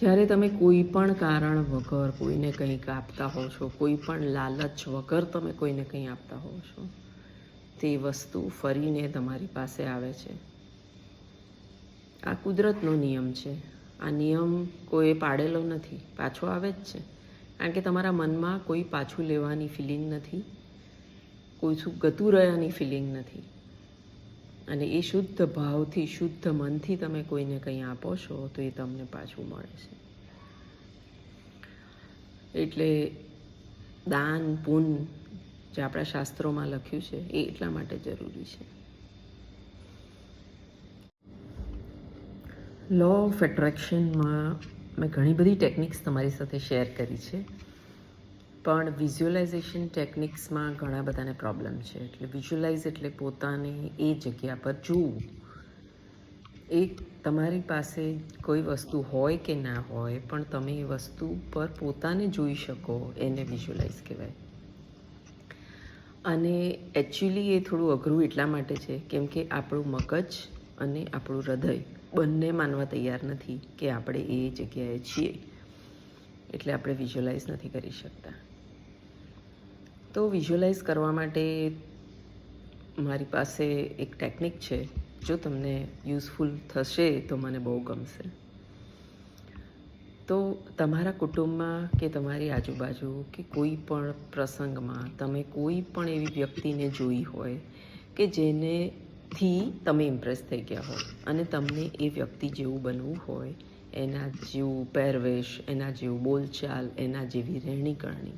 જ્યારે તમે કોઈ પણ કારણ વગર કોઈને કંઈક આપતા હો છો, કોઈ પણ લાલચ વગર તમે કોઈને કંઈ આપતા હો છો, તે વસ્તુ ફરીને તમારી પાસે આવે છે. આ કુદરતનો નિયમ છે. આ નિયમ કોઈ પાડેલો નથી. પાછો આવે જ છે. કારણ કે તમારા મનમાં કોઈ પાછું લેવાની ફિલિંગ નથી. કોઈ શું ગતું રહ્યાની ફિલિંગ નથી. અને એ શુદ્ધ ભાવથી, શુદ્ધ મનથી તમે કોઈને કંઈ આપો છો, તો એ તમને પાછું મળે છે. એટલે દાન પુન જે આપણા શાસ્ત્રોમાં લખ્યું છે, એ એટલા માટે જરૂરી છે. લો ઓફ એટ્રેક્શનમાં મેં ઘણી બધી ટેકનિક્સ તમારી સાથે શેર કરી છે. પણ વિઝ્યુઅલાઇઝેશન ટેકનિક્સમાં ઘણા બધાને પ્રોબ્લેમ છે. એટલે વિઝ્યુઅલાઇઝ એટલે પોતાને એ જગ્યા પર જોવું. એક તમારી પાસે કોઈ વસ્તુ હોય કે ના હોય, પણ તમે એ વસ્તુ પર પોતાને જોઈ શકો, એને વિઝ્યુઅલાઇઝ કહેવાય. અને એકચ્યુઅલી એ થોડું અઘરું એટલા માટે છે, કેમ કે આપણું મગજ અને આપણું હૃદય બંને માનવા તૈયાર નથી કે આપણે એ જગ્યાએ છીએ. એટલે આપણે વિઝ્યુઅલાઇઝ નથી કરી શકતા. તો વિઝ્યુઅલાઇઝ કરવા માટે મારી પાસે એક ટેકનિક છે. જો તમને યુઝફુલ થશે તો મને બહુ ગમશે. તો તમારા કુટુંબમાં કે તમારી આજુબાજુ કે કોઈ પણ પ્રસંગમાં તમે કોઈ પણ એવી વ્યક્તિને જોઈ હોય કે જેનેથી તમે ઇમ્પ્રેસ થઈ ગયા હોય અને તમને એ વ્યક્તિ જેવું બનવું હોય, એના જેવું પહેરવેશ, એના જેવું બોલચાલ, એના જેવી રહેણી કરણી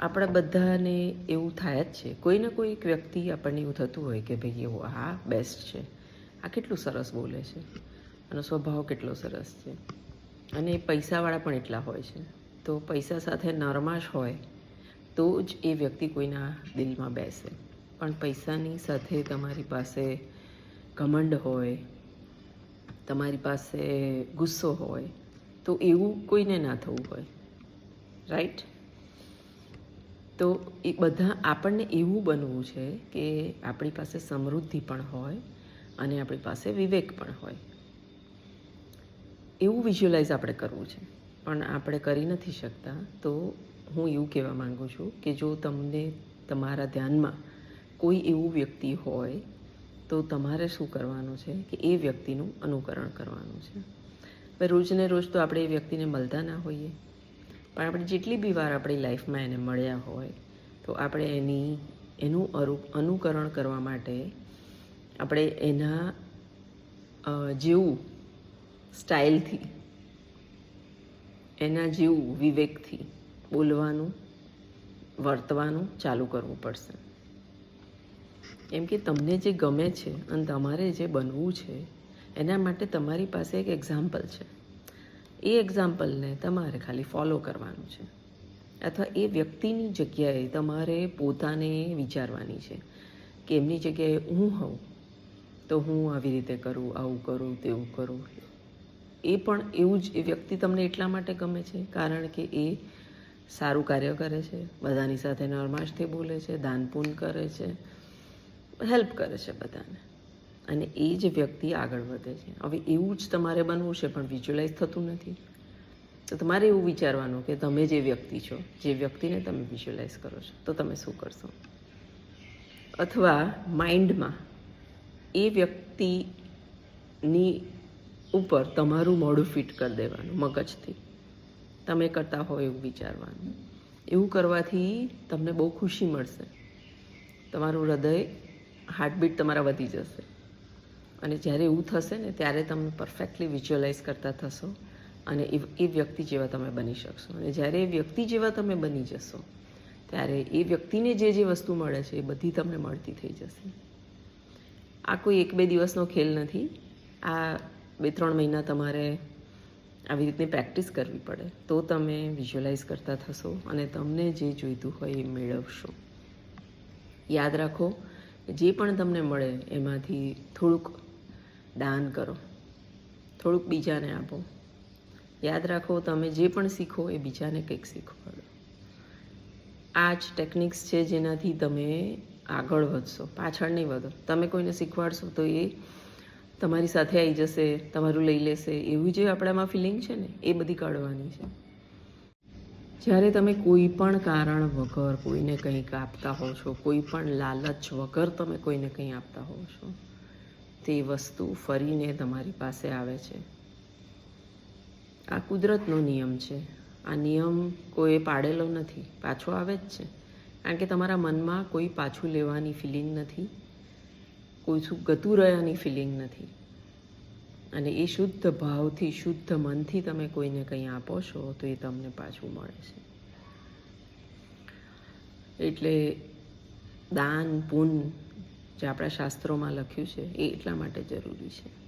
આપણા બધાને એવું થાય જ છે. કોઈને કોઈ એક વ્યક્તિ આપણને એવું થતું હોય કે ભાઈ એવો આ બેસ્ટ છે. આ કેટલું સરસ બોલે છે. આનો સ્વભાવ કેટલો સરસ છે. અને પૈસાવાળા પણ એટલા હોય છે. તો પૈસા સાથે નરમાશ હોય તો જ એ વ્યક્તિ કોઈના દિલમાં બેસે. પણ પૈસાની સાથે તમારી પાસે ઘમંડ હોય, તમારી પાસે ગુસ્સો હોય, તો એવું કોઈને ના થવું હોય. રાઈટ તો એ બધા આપણને એવું બનવું છે કે આપણી પાસે સમૃદ્ધિ પણ હોય અને આપણી પાસે વિવેક પણ હોય. એવું વિઝ્યુઅલાઇઝ આપણે કરવું છે. પણ આપણે કરી નથી શકતા, તો હું એવું કહેવા માગું છું કે જો તમને તમારા ધ્યાનમાં કોઈ એવું વ્યક્તિ હોય, તો તમારે શું કરવાનું છે કે એ વ્યક્તિનું અનુકરણ કરવાનું છે. રોજને રોજ તો આપણે એ વ્યક્તિને મળતા ના હોઈએ. પણ આપણે જેટલી બી વાર આપણી લાઈફમાં એને મળ્યા હોય, તો આપણે એની, એનું અરુ, અનુકરણ કરવા માટે આપણે એના જેવું સ્ટાઇલથી, એના જેવું વિવેકથી બોલવાનું, વર્તવાનું ચાલુ કરવું પડશે. કેમ કે તમને જે ગમે છે અને તમારે જે બનવું છે, એના માટે તમારી પાસે એક એક્ઝામ્પલ છે. એ એક્ઝામ્પલને તમારે ખાલી ફોલો કરવાનું છે. અથવા એ વ્યક્તિની જગ્યાએ તમારે પોતાને વિચારવાની છે કે એમની જગ્યાએ હું હોઉં, તો હું આવી રીતે કરું, આવું કરું, તેવું કરું. એ પણ એવું જ, એ વ્યક્તિ તમને એટલા માટે ગમે છે? કારણ કે એ સારું કાર્ય કરે છે, બધાની સાથે નરમાશથી બોલે છે, દાનપૂન કરે છે હેલ્પ કરે છે બધાને. અને એ જ વ્યક્તિ આગળ વધે છે. હવે એવું જ તમારે બનવું છે, પણ વિઝ્યુઅલાઇઝ થતું નથી. તો તમારે એવું વિચારવાનું કે તમે જે વ્યક્તિ છો, જે વ્યક્તિને તમે વિઝ્યુઅલાઇઝ કરો છો, તો તમે શું કરશો? અથવા માઇન્ડમાં એ વ્યક્તિની ઉપર તમારું મોઢું ફિટ કરી દેવાનું, મગજથી. તમે કરતા હો એવું વિચારવાનું. એવું કરવાથી તમને બહુ ખુશી મળશે. તમારું હૃદય હાર્ટબીટ તમારા વધી જશે. અને જ્યારે એવું થશે ને, ત્યારે તમે પરફેક્ટલી વિઝ્યુઅલાઇઝ કરતા થશો અને એ વ્યક્તિ જેવા તમે બની શકશો. અને જ્યારે એ વ્યક્તિ જેવા તમે બની જશો, ત્યારે એ વ્યક્તિને જે જે વસ્તુ મળે છે એ બધી તમને મળતી થઈ જશે. આ કોઈ એક બે દિવસનો ખેલ નથી. આ બે ત્રણ મહિના તમારે આવી રીતની પ્રેક્ટિસ કરવી પડે. તો તમે વિઝ્યુઅલાઇઝ કરતા થશો અને તમને જે જોઈતું હોય એ મેળવશો. યાદ રાખો, જે પણ તમને મળે એમાંથી થોડુંક દાન કરો. થોડુંક બીજાને આપો. યાદ રાખો, તમે જે પણ શીખો એ બીજાને કંઈક શીખવાડો. આ જ ટેકનિક્સ છે જેનાથી તમે આગળ વધશો, પાછળ નહીં વધો. તમે કોઈને શીખવાડશો તો એ તમારી સાથે આવી જશે, તમારું લઈ લેશે, એવું જે આપણામાં ફિલિંગ છે ને, એ બધી કાઢવાની છે. જ્યારે તમે કોઈ પણ કારણ વગર કોઈને કંઈક આપતા હો છો, કોઈ પણ લાલચ વગર તમે કોઈને કંઈ આપતા હો છો તે વસ્તુ ફરીને તમારી પાસે આવે છે. આ કુદરતનો નિયમ છે. આ નિયમ કોઈ પાડેલો નથી. પાછો આવે જ છે. કારણ કે તમારા મનમાં કોઈ પાછું લેવાની ફિલિંગ નથી. કોઈ શું ગતું રહ્યાની ફિલિંગ નથી. અને એ શુદ્ધ ભાવથી, શુદ્ધ મનથી તમે કોઈને કંઈ આપો છો, તો એ તમને પાછું મળે છે. એટલે દાન પુન જે આપણા શાસ્ત્રોમાં લખ્યું છે એ એટલા માટે જરૂરી છે.